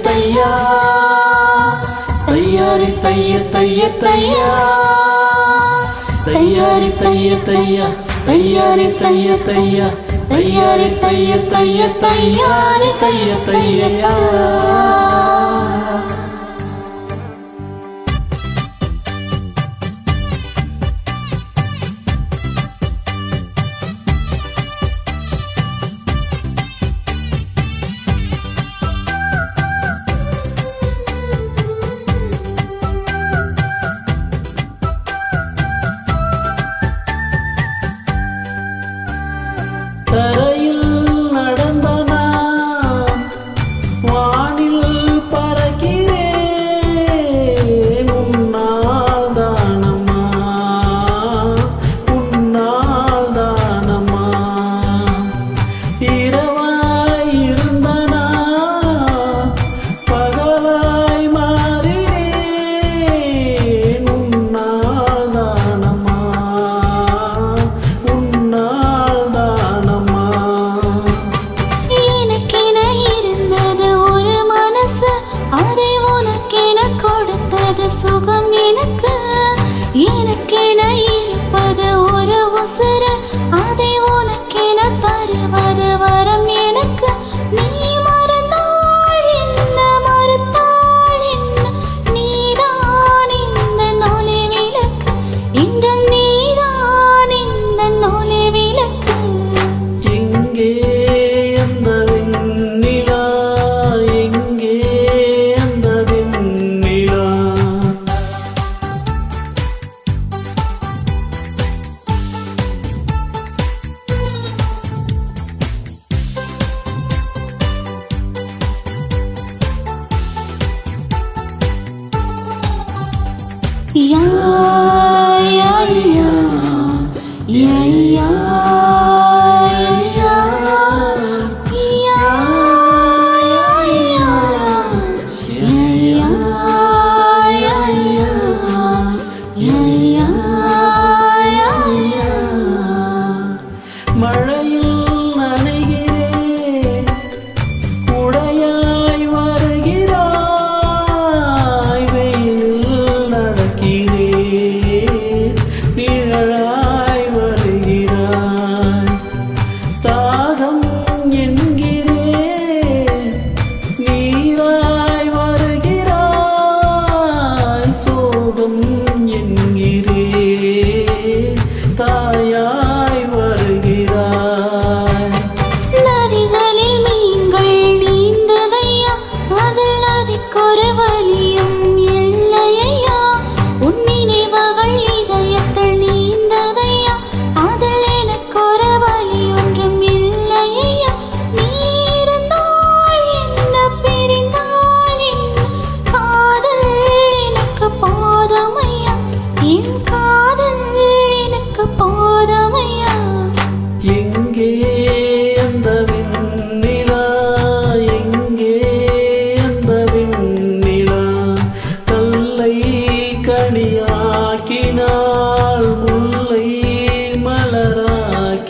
தையா தையாரி தைய தைய தையா? தையாரி தைய தையா? தையாரி தைய தையா? தையாரி தைய தைய தையாரி தைய தையா? yeah, yeah, yeah.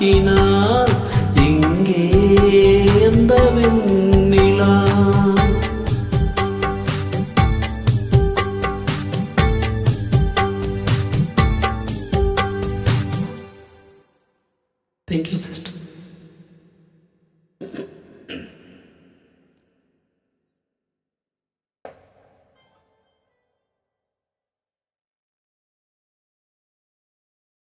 நோக்கினார் எங்கே அந்த வெண்ணிலா. Thank you sister